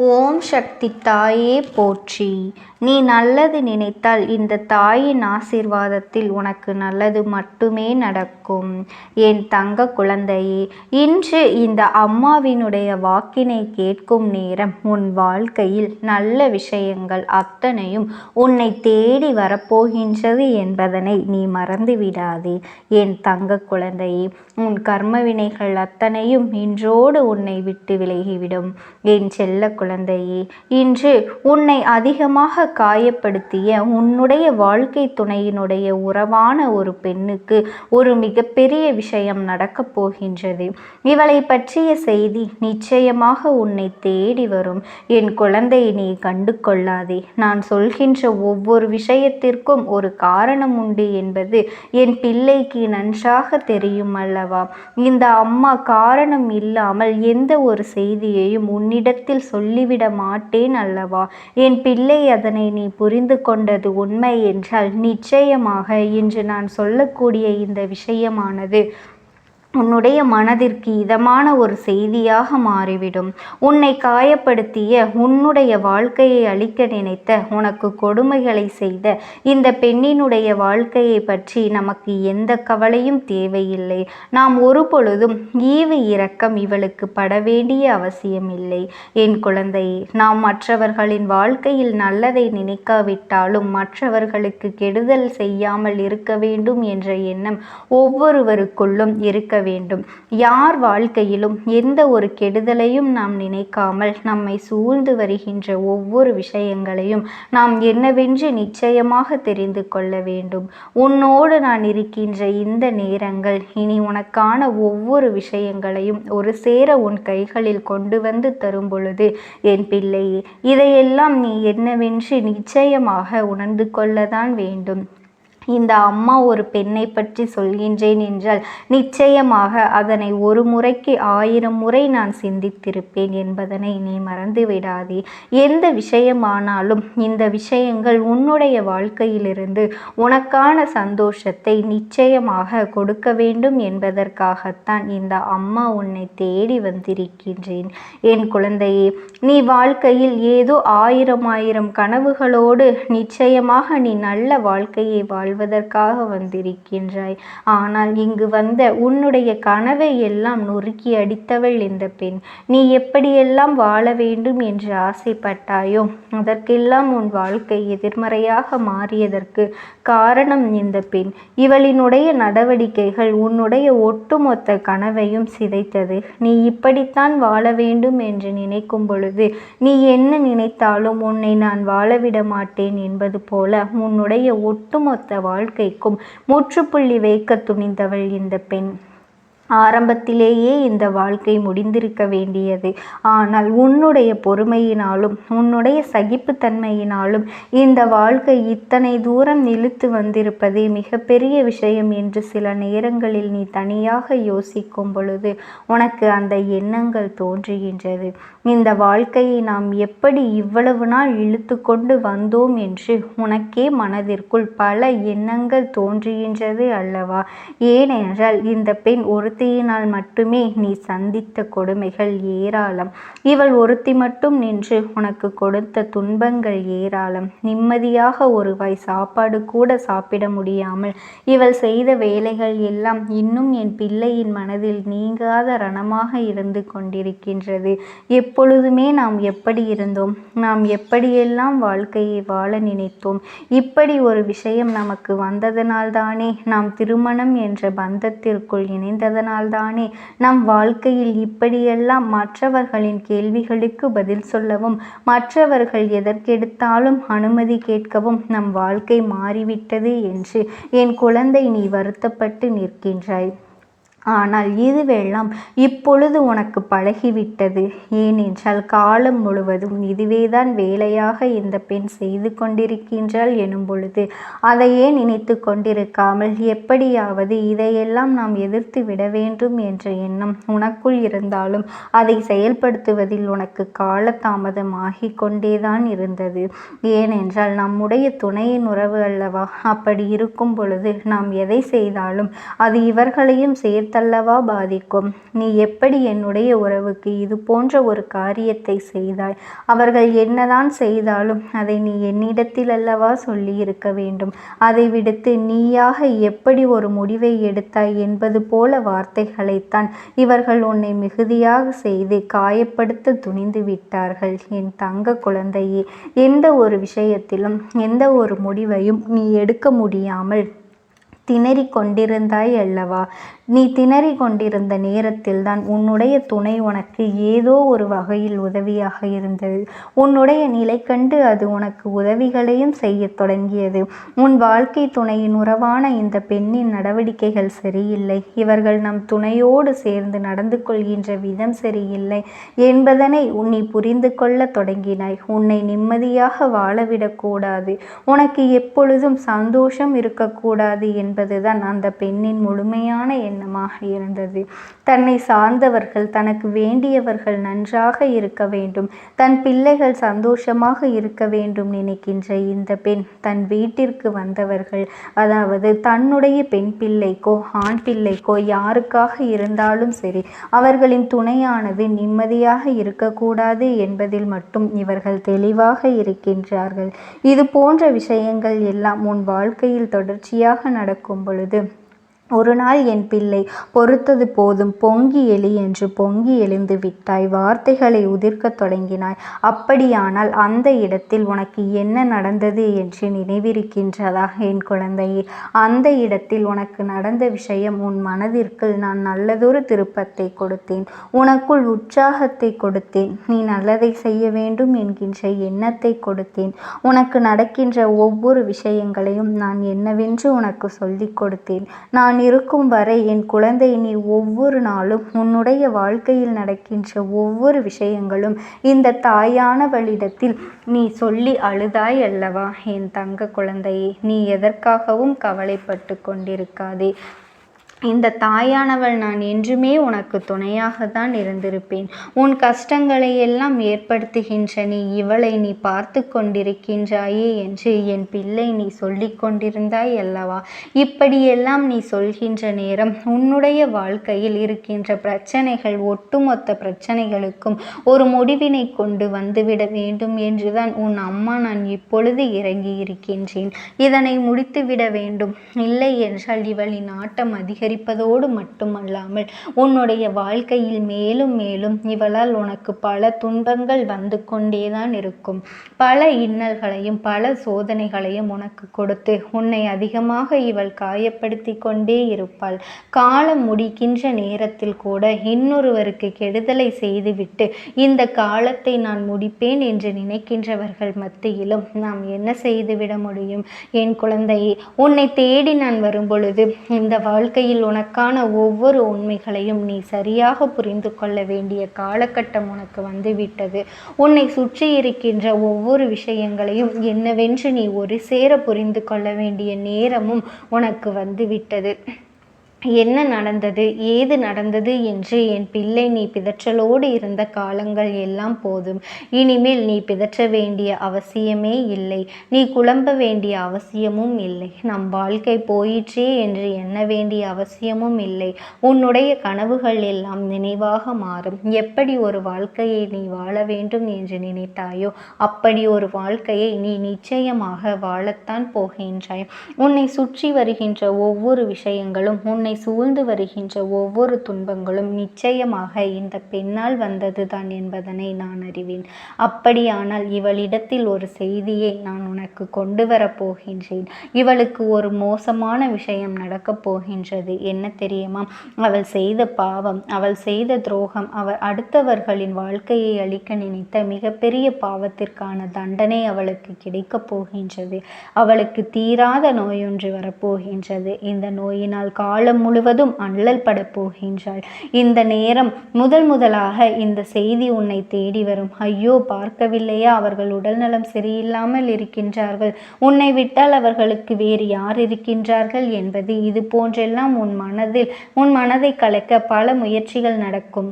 ஓம் சக்தி தாயே போற்றி. நீ நல்லது நினைத்தால் இந்த தாயின் ஆசீர்வாதத்தில் உனக்கு நல்லது மட்டுமே நடக்கும். என் தங்க குழந்தையே இன்று இந்த அம்மாவினுடைய வாக்கினை கேட்கும் நேரம் உன் வாழ்க்கையில் நல்ல விஷயங்கள் அத்தனையும் உன்னை தேடி வரப்போகின்றது என்பதனை நீ மறந்து விடாதே என் தங்க குழந்தையே உன் கர்ம வினைகள் அத்தனையும் இன்றோடு உன்னை விட்டு விலகிவிடும். என் செல்ல குழந்தையே இன்று உன்னை அதிகமாக காயப்படுத்திய உன்னுடைய வாழ்க்கை துணையினுடைய உறவான ஒரு பெண்ணுக்கு ஒரு மிகப்பெரிய விஷயம் நடக்கப் போகின்றது. இவளை பற்றிய செய்தி நிச்சயமாக உன்னை தேடி வரும். என் குழந்தையை நீ கண்டு கொள்ளாதே நான் சொல்கின்ற ஒவ்வொரு விஷயத்திற்கும் ஒரு காரணம் உண்டு என்பது என் பிள்ளைக்கு நன்றாக தெரியும் அல்லவா? இந்த அம்மா காரணம் இல்லாமல் எந்த ஒரு செய்தியையும் உன்னிடத்தில் சொல்லிவிட மாட்டேன் அல்லவா? என் பிள்ளை அதனை நீ புரிந்து கொண்டது உண்மை என்றால் நிச்சயமாக இன்று நான் சொல்லக்கூடிய இந்த விஷயமானது. உன்னுடைய மனதிற்கு இதமான ஒரு செய்தியாக மாறிவிடும். உன்னை காயப்படுத்திய உன்னுடைய வாழ்க்கையை அழிக்க நினைத்த உனக்கு கொடுமைகளை செய்த இந்த பெண்ணினுடைய வாழ்க்கையை பற்றி நமக்கு எந்த கவலையும் தேவையில்லை. நாம் ஒரு பொழுதும் ஈவு இரக்கம் இவளுக்கு பட வேண்டிய அவசியமில்லை என் குழந்தையே நாம் மற்றவர்களின் வாழ்க்கையில் நல்லதை நினைக்காவிட்டாலும் மற்றவர்களுக்கு கெடுதல் செய்யாமல் இருக்க வேண்டும் என்ற எண்ணம் ஒவ்வொருவருக்குள்ளும் இருக்க வேண்டும். யார் வாழ்க்கையிலும் எந்த ஒரு கெடுதலையும் நாம் நினைக்காமல் நம்மை சூழ்ந்து வருகின்ற ஒவ்வொரு விஷயங்களையும் நாம் என்னவென்று நிச்சயமாக தெரிந்து கொள்ள வேண்டும். உன்னோடு நான் இருக்கின்ற இந்த நேரங்கள் இனி உனக்கான ஒவ்வொரு விஷயங்களையும் ஒரு சேர உன் கைகளில் கொண்டு வந்து தரும் பொழுது என் பிள்ளையே இதையெல்லாம் நீ என்னவென்று நிச்சயமாக உணர்ந்து கொள்ளதான் வேண்டும். இந்த அம்மா ஒரு பெண்ணை பற்றி சொல்கின்றேன் என்றால் நிச்சயமாக அதனை ஒரு முறைக்கு ஆயிரம் முறை நான் சிந்தித்திருப்பேன் என்பதனை நீ மறந்து விடாதே எந்த விஷயமானாலும் இந்த விஷயங்கள் உன்னுடைய வாழ்க்கையிலிருந்து உனக்கான சந்தோஷத்தை நிச்சயமாக கொடுக்க வேண்டும் என்பதற்காகத்தான் இந்த அம்மா உன்னை தேடி வந்திருக்கின்றேன். என் குழந்தையே நீ வாழ்க்கையில் ஏதோ ஆயிரம் ஆயிரம் கனவுகளோடு நிச்சயமாக நீ நல்ல வாழ்க்கையை வாழ் வாழ்வதற்காக வந்திருக்கின்றாய். ஆனால் இங்கு வந்த உன்னுடைய கனவை எல்லாம் நொறுக்கி அடித்தவள் இந்த பெண். நீ எப்படியெல்லாம் வாழ வேண்டும் என்று ஆசைப்பட்டாயோ அதற்கெல்லாம் உன் வாழ்க்கை எதிர்மறையாக மாறியதற்கு காரணம் இந்த பெண். இவளினுடைய நடவடிக்கைகள் உன்னுடைய ஒட்டுமொத்த கனவையும் சிதைத்தது. நீ இப்படித்தான் வாழ வேண்டும் என்று நினைக்கும் பொழுது நீ என்ன நினைத்தாலும் உன்னை நான் வாழவிட மாட்டேன் என்பது போல உன்னுடைய ஒட்டுமொத்த வாழ்க்கைக்கும் முற்றுப்புள்ளி வைக்க துணிந்தவள் இந்த பெண். ஆரம்பத்திலேயே இந்த வாழ்க்கை முடிந்திருக்க வேண்டியது. ஆனால் உன்னுடைய பொறுமையினாலும் உன்னுடைய சகிப்புத்தன்மையினாலும் இந்த வாழ்க்கை இத்தனை தூரம் இழுத்து வந்திருப்பதே மிகப்பெரிய விஷயம் என்று சில நேரங்களில் நீ தனியாக யோசிக்கும் பொழுது உனக்கு அந்த எண்ணங்கள் தோன்றுகின்றது. இந்த வாழ்க்கையை நாம் எப்படி இவ்வளவு நாள் இழுத்து கொண்டு வந்தோம் என்று உனக்கே மனதிற்குள் பல எண்ணங்கள் தோன்றுகின்றது அல்லவா? ஏனென்றால் இந்த பெண் ஒரு ஒருத்தியினால் மட்டுமே நீ சந்தித்த கொடுமைகள் ஏராளம். இவள் ஒருத்தி மட்டும் நின்று உனக்கு கொடுத்த துன்பங்கள் ஏராளம். நிம்மதியாக ஒரு வாய் சாப்பாடு கூட சாப்பிட முடியாமல் இவள் செய்த வேலைகள் எல்லாம் இன்னும் என் பிள்ளையின் மனதில் நீங்காத ரணமாக இருந்து கொண்டிருக்கின்றது. எப்பொழுதுமே நாம் எப்படி இருந்தோம்? நாம் எப்படியெல்லாம் வாழ்க்கையை வாழ நினைத்தோம்? இப்படி ஒரு விஷயம் நமக்கு வந்ததனால்தானே நாம் திருமணம் என்ற பந்தத்திற்குள் இணைந்ததனால் அதனால்தானே நம் வாழ்க்கையில் இப்படியெல்லாம் மற்றவர்களின் கேள்விகளுக்கு பதில் சொல்லவும் மற்றவர்கள் எதற்கெடுத்தாலும் அனுமதி கேட்கவும் நம் வாழ்க்கை மாறிவிட்டது என்று என் குழந்தை நீ வருத்தப்பட்டு நிற்கின்றாய். ஆனால் இதுவெல்லாம் இப்பொழுது உனக்கு பழகிவிட்டது. ஏனென்றால் காலம் முழுவதும் இதுவேதான் வேலையாக இந்த பெண் செய்து கொண்டிருக்கின்றாள் எனும் பொழுது அதையே நினைத்து கொண்டிருக்காமல் எப்படியாவது இதையெல்லாம் நாம் எதிர்த்து விட வேண்டும் என்ற எண்ணம் உனக்குள் இருந்தாலும் அதை செயல்படுத்துவதில் உனக்கு காலதாமதம் ஆகிக் கொண்டேதான் இருந்தது. ஏனென்றால் நம்முடைய துணையின் உறவு அல்லவா? அப்படி இருக்கும் பொழுது நாம் எதை செய்தாலும் அது இவர்களையும் சேர்த்து நினைத்தல்லவா பாதிக்கும். நீ எப்படி என்னுடைய உறவுக்கு இது போன்ற ஒரு காரியத்தை செய்தாய்? அவர்கள் என்னதான் செய்தாலும் அதை நீ என்னிடத்தில் அல்லவா சொல்லி இருக்க வேண்டும். அதை விடுத்து நீயாக எப்படி ஒரு முடிவை எடுத்தாய் என்பது போல வார்த்தைகளைத்தான் இவர்கள் உன்னை மிகுதியாக செய்து காயப்படுத்த துணிந்து விட்டார்கள். என் தங்க குழந்தையே எந்த ஒரு விஷயத்திலும் எந்த ஒரு முடிவையும் நீ எடுக்க முடியாமல் திணறிக் கொண்டிருந்தாய் அல்லவா? நீ திணறிக் கொண்டிருந்த நேரத்தில்தான் உன்னுடைய துணை உனக்கு ஏதோ ஒரு வகையில் உதவியாக இருந்தது. உன்னுடைய நிலை கண்டு அது உனக்கு உதவிகளையும் செய்யத் தொடங்கியது. உன் வாழ்க்கை துணையின் உறவான இந்த பெண்ணின் நடவடிக்கைகள் சரியில்லை. இவர்கள் நம் துணையோடு சேர்ந்து நடந்து கொள்கின்ற விதம் சரியில்லை என்பதனை நீ புரிந்து கொள்ள தொடங்கினாய். உன்னை நிம்மதியாக வாழவிடக்கூடாது உனக்கு எப்பொழுதும் சந்தோஷம் இருக்கக்கூடாது என்பதுதான் அந்த பெண்ணின் முழுமையான எண்ணமாக இருந்தது. தன்னை சார்ந்தவர்கள் தனக்கு வேண்டியவர்கள் நன்றாக இருக்க வேண்டும். தன் பிள்ளைகள் சந்தோஷமாக இருக்க வேண்டும் நினைக்கின்ற இந்த பெண் தன் வீட்டிற்கு வந்தவர்கள். அதாவது தன்னுடைய பெண் பிள்ளைக்கோ ஆண் பிள்ளைக்கோ யாருக்காக இருந்தாலும் சரி அவர்களின் துணையானது நிம்மதியாக இருக்கக்கூடாது என்பதில் மட்டும் இவர்கள் தெளிவாக இருக்கின்றார்கள். இது போன்ற விஷயங்கள் எல்லாம் உன் வாழ்க்கையில் தொடர்ச்சியாக நடக்கும் பொழுது ஒரு நாள் என் பிள்ளை பொறுத்தது போதும் பொங்கி எலி என்று பொங்கி எழுந்து விட்டாய் வார்த்தைகளை உதிர்க்கத் தொடங்கினாய். அப்படியானால் அந்த இடத்தில் உனக்கு என்ன நடந்தது என்று நினைவிருக்கின்றதா என் குழந்தையே? அந்த இடத்தில் உனக்கு நடந்த விஷயம் உன் மனதிற்கு நான் நல்லதொரு திருப்பத்தை கொடுத்தேன். உனக்குள் உற்சாகத்தை கொடுத்தேன். நீ நல்லதை செய்ய வேண்டும் என்கின்ற எண்ணத்தை கொடுத்தேன். உனக்கு நடக்கின்ற ஒவ்வொரு விஷயங்களையும் நான் என்னவென்று உனக்கு சொல்லிக் கொடுத்தேன். நான் நான் இருக்கும் வரை என் குழந்தை நீ ஒவ்வொரு நாளும் உன்னுடைய வாழ்க்கையில் நடக்கின்ற ஒவ்வொரு விஷயங்களும் இந்த தாயானவளிடத்தில் நீ சொல்லி அழுதாய் அல்லவா? என் தங்க குழந்தையே நீ எதற்காகவும் கவலைப்பட்டு கொண்டிருக்காதே. இந்த தாயானவள் நான் என்றுமே உனக்கு துணையாக தான் இருந்திருப்பேன். உன் கஷ்டங்களை எல்லாம் ஏற்படுத்துகின்ற நீ இவளை நீ பார்த்து கொண்டிருக்கின்றாயே என்று என் பிள்ளை நீ சொல்லி கொண்டிருந்தாய் அல்லவா? இப்படியெல்லாம் நீ சொல்கின்ற நேரம் உன்னுடைய வாழ்க்கையில் இருக்கின்ற பிரச்சனைகள் ஒட்டுமொத்த பிரச்சனைகளுக்கும் ஒரு முடிவினை கொண்டு வந்துவிட வேண்டும் என்றுதான் உன் அம்மா நான் இப்பொழுது இறங்கி இருக்கின்றேன் இதனை முடித்துவிட வேண்டும். இல்லை என்றால் இவளின் ஆட்டம் அதிக அதிகரிப்பதோடு மட்டுமல்லாமல் உன்னுடைய வாழ்க்கையில் மேலும் மேலும் இவளால் உனக்கு பல துன்பங்கள் வந்து கொண்டேதான் இருக்கும். பல இன்னல்களையும் பல சோதனைகளையும் உனக்கு கொடுத்து உன்னை அதிகமாக இவள் காயப்படுத்தி கொண்டே இருப்பாள். காலம் முடிக்கின்ற நேரத்தில் கூட இன்னொருவருக்கு கெடுதலை செய்துவிட்டு இந்த காலத்தை நான் முடிப்பேன் என்று நினைக்கின்றவர்கள் மத்தியிலும் நாம் என்ன செய்துவிட முடியும்? என் குழந்தையே உன்னை தேடி நான் வரும் பொழுது இந்த வாழ்க்கையில் வாழ்க்கையில் உனக்கான ஒவ்வொரு உண்மைகளையும் நீ சரியாக புரிந்து கொள்ள வேண்டிய காலகட்டம் உனக்கு வந்துவிட்டது. உன்னை சுற்றி இருக்கின்ற ஒவ்வொரு விஷயங்களையும் என்னவென்று நீ ஒரு சேர புரிந்து கொள்ள வேண்டிய நேரமும் உனக்கு வந்துவிட்டது. என்ன நடந்தது? ஏது நடந்தது? என்று என் பிள்ளை நீ பிதற்றலோடு இருந்த காலங்கள் எல்லாம் போதும். இனிமேல் நீ பிதற்ற வேண்டிய அவசியமே இல்லை. நீ குழம்ப வேண்டிய அவசியமும் இல்லை. நம் வாழ்க்கை போயிற்றே என்று எண்ண வேண்டிய அவசியமும் இல்லை. உன்னுடைய கனவுகள் எல்லாம் நினைவாக மாறும். எப்படி ஒரு வாழ்க்கையை நீ வாழ வேண்டும் என்று நினைத்தாயோ அப்படி ஒரு வாழ்க்கையை நீ நிச்சயமாக வாழத்தான் போகின்றாய். உன்னை சுற்றி வருகின்ற ஒவ்வொரு விஷயங்களும் உன்னை உன்னை சூழ்ந்து வருகின்ற ஒவ்வொரு துன்பங்களும் நிச்சயமாக இந்த பெண்ணால் வந்ததுதான் என்பதனை நான் அறிவேன். அப்படியானால் இவளிடத்தில் ஒரு செய்தியை நான் உனக்கு கொண்டு வரப் போகின்றேன். இவளுக்கு ஒரு மோசமான விஷயம் நடக்கப் போகின்றது. என்ன தெரியுமா? அவள் செய்த பாவம் அவள் செய்த துரோகம் அவள் அடுத்தவர்களின் வாழ்க்கையை அளிக்க நினைத்த மிகப்பெரிய பாவத்திற்கான தண்டனை அவளுக்கு கிடைக்கப் போகின்றது. அவளுக்கு தீராத நோயொன்று வரப்போகின்றது இந்த நோயினால் காலம் முழுவதும் அல்லல் பட போகின்றாள். இந்த நேரம் முதல் முதலாக இந்த செய்தி உன்னை தேடி வரும். ஐயோ பார்க்கவில்லையா? அவர்கள் உடல்நலம் சரியில்லாமல் இருக்கின்றார்கள். உன்னை விட்டால் அவர்களுக்கு வேறு யார் இருக்கின்றார்கள் என்பது இது போன்றெல்லாம் உன் மனதில் உன் மனதை கலைக்க பல முயற்சிகள் நடக்கும்.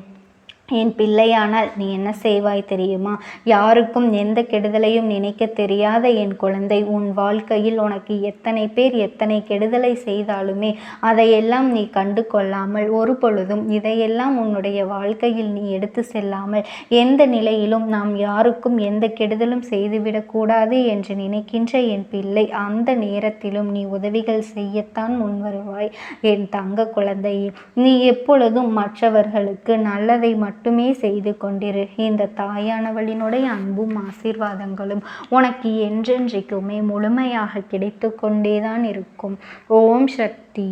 என் பிள்ளையானால் நீ என்ன செய்வாய் தெரியுமா? யாருக்கும் எந்த கெடுதலையும் நினைக்க தெரியாத என் குழந்தை உன் வாழ்க்கையில் உனக்கு எத்தனை பேர் எத்தனை கெடுதலை செய்தாலுமே அதையெல்லாம் நீ கண்டு கொள்ளாமல் ஒரு பொழுதும் இதையெல்லாம் உன்னுடைய வாழ்க்கையில் நீ எடுத்து செல்லாமல் எந்த நிலையிலும் நாம் யாருக்கும் எந்த கெடுதலும் செய்துவிடக்கூடாது என்று நினைக்கின்ற என் பிள்ளை அந்த நேரத்திலும் நீ உதவிகள் செய்யத்தான் முன் வருவாய். என் தங்க குழந்தையே நீ எப்பொழுதும் மற்றவர்களுக்கு நல்லதை மட்டும் மட்டுமே செய்து கொண்டிரு. இந்த தாயானவளினுடைய அன்பும் ஆசீர்வாதங்களும் உனக்கு என்றென்றைக்குமே முழுமையாக கிடைத்து கொண்டேதான் இருக்கும். ஓம் சக்தி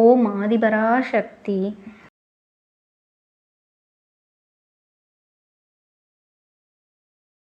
ஓம் ஆதிபரா சக்தி